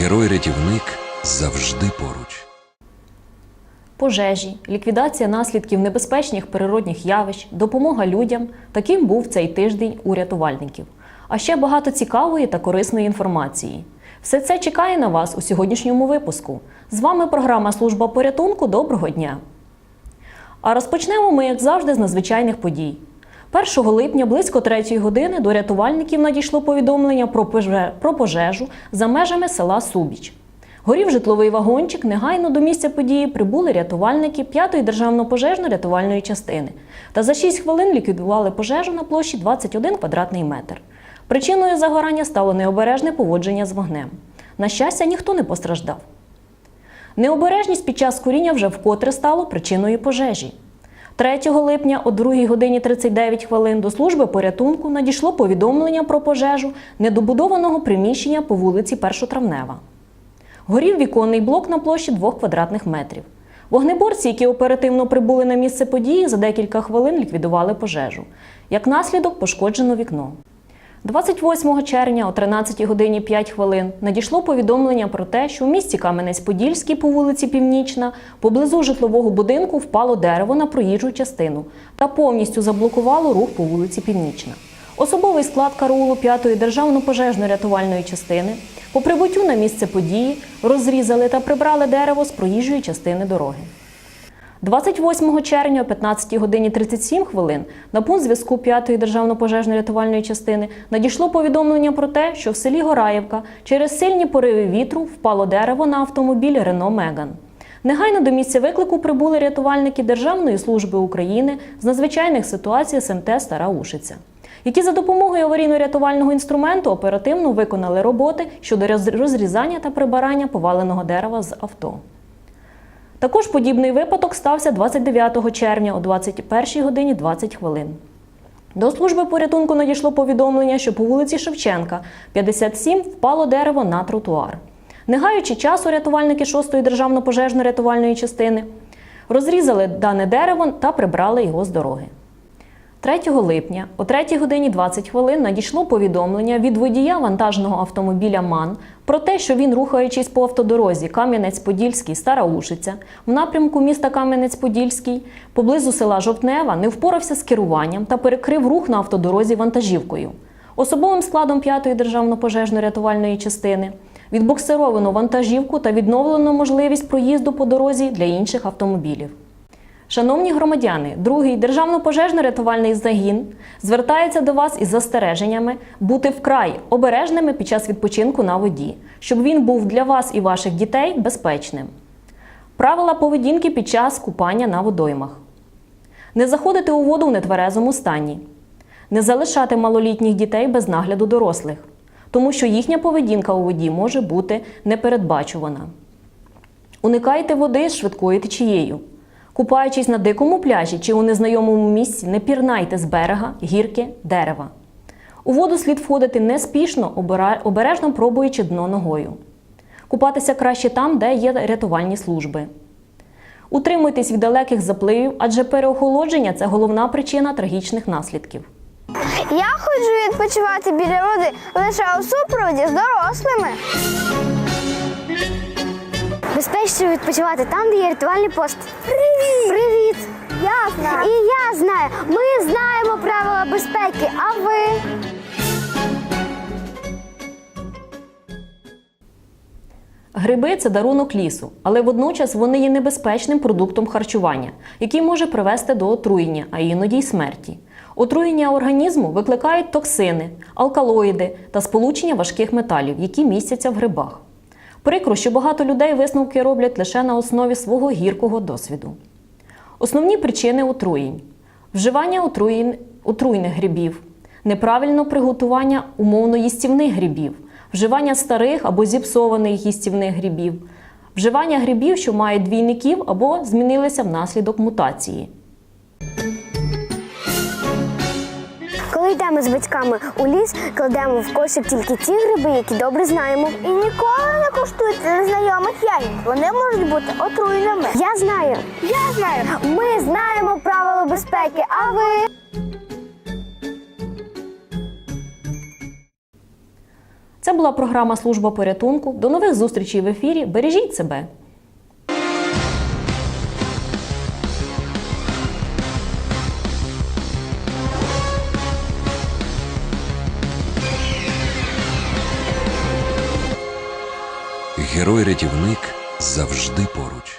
Герой-рятівник завжди поруч. Пожежі, ліквідація наслідків небезпечних природних явищ, допомога людям таким був цей тиждень у рятувальників. А ще багато цікавої та корисної інформації. Все це чекає на вас у сьогоднішньому випуску. З вами програма Служба порятунку. Доброго дня! А розпочнемо ми, як завжди, з надзвичайних подій. 1 липня близько 3 години до рятувальників надійшло повідомлення про пожежу за межами села Субіч. Горів житловий вагончик. Негайно до місця події прибули рятувальники 5-ї державно-пожежно-рятувальної частини та за 6 хвилин ліквідували пожежу на площі 21 квадратний метр. Причиною загорання стало необережне поводження з вогнем. На щастя, ніхто не постраждав. Необережність під час куріння вже вкотре стало причиною пожежі. 3 липня о 2 годині 39 хвилин до служби порятунку надійшло повідомлення про пожежу недобудованого приміщення по вулиці Першотравнева. Горів віконний блок на площі 2 квадратних метрів. Вогнеборці, які оперативно прибули на місце події, за декілька хвилин ліквідували пожежу. Як наслідок пошкоджено вікно. 28 червня о 13 годині 5 хвилин надійшло повідомлення про те, що у місті Кам'янець-Подільський по вулиці Північна поблизу житлового будинку впало дерево на проїжджу частину та повністю заблокувало рух по вулиці Північна. Особовий склад караулу 5-ї державно-пожежно-рятувальної частини по прибуттю на місце події розрізали та прибрали дерево з проїжджої частини дороги. 28 червня о 15 годині 37 хвилин на пункт зв'язку 5-ї державно-пожежно-рятувальної частини надійшло повідомлення про те, що в селі Гораївка через сильні пориви вітру впало дерево на автомобіль Рено Меган. Негайно до місця виклику прибули рятувальники Державної служби України з надзвичайних ситуацій СМТ Стара Ушиця, які за допомогою аварійно-рятувального інструменту оперативно виконали роботи щодо розрізання та прибирання поваленого дерева з авто. Також подібний випадок стався 29 червня о 21 годині 20 хвилин. До служби порятунку надійшло повідомлення, що по вулиці Шевченка, 57, впало дерево на тротуар. Не гаючи часу, рятувальники 6-ї державно-пожежно-рятувальної частини розрізали дане дерево та прибрали його з дороги. 3 липня о 3 годині 20 хвилин надійшло повідомлення від водія вантажного автомобіля МАН про те, що він, рухаючись по автодорозі Кам'янець-Подільський, Стара Ушиця, в напрямку міста Кам'янець-Подільський, поблизу села Жовтнева, не впорався з керуванням та перекрив рух на автодорозі вантажівкою. Особовим складом 5-ї державно-пожежно-рятувальної частини відбуксировано вантажівку та відновлено можливість проїзду по дорозі для інших автомобілів. Шановні громадяни, другий державно-пожежно-рятувальний загін звертається до вас із застереженнями бути вкрай обережними під час відпочинку на воді, щоб він був для вас і ваших дітей безпечним. Правила поведінки під час купання на водоймах. Не заходити у воду в нетверезому стані. Не залишати малолітніх дітей без нагляду дорослих, тому що їхня поведінка у воді може бути непередбачувана. Уникайте води з швидкою течією. Купаючись на дикому пляжі чи у незнайомому місці, не пірнайте з берега, гірки, дерева. У воду слід входити неспішно, обережно пробуючи дно ногою. Купатися краще там, де є рятувальні служби. Утримуйтесь від далеких запливів, адже переохолодження це головна причина трагічних наслідків. Я ходжу відпочивати біля води лише у супроводі з дорослими. Безпечно відпочивати там, де є рятувальний пост. Привіт! Я знаю. І я знаю. Ми знаємо правила безпеки, а ви? Гриби це дарунок лісу, але водночас вони є небезпечним продуктом харчування, який може привести до отруєння, а іноді й смерті. Отруєння організму викликають токсини, алкалоїди та сполучення важких металів, які містяться в грибах. Прикро, що багато людей висновки роблять лише на основі свого гіркого досвіду. Основні причини отруєнь: вживання отруєнь, отруйних грибів, неправильне приготування умовно їстівних грибів, вживання старих або зіпсованих їстівних грибів, вживання грибів, що мають двійників або змінилися внаслідок мутації. Йдемо з батьками у ліс, кладемо в кошик тільки ті гриби, які добре знаємо. І ніколи не куштуйте незнайомих ягід. Вони можуть бути отруйними. Я знаю. Я знаю. Ми знаємо правила безпеки, а ви? Це була програма Служба порятунку. До нових зустрічей в ефірі. Бережіть себе! Герой-рятівник завжди поруч.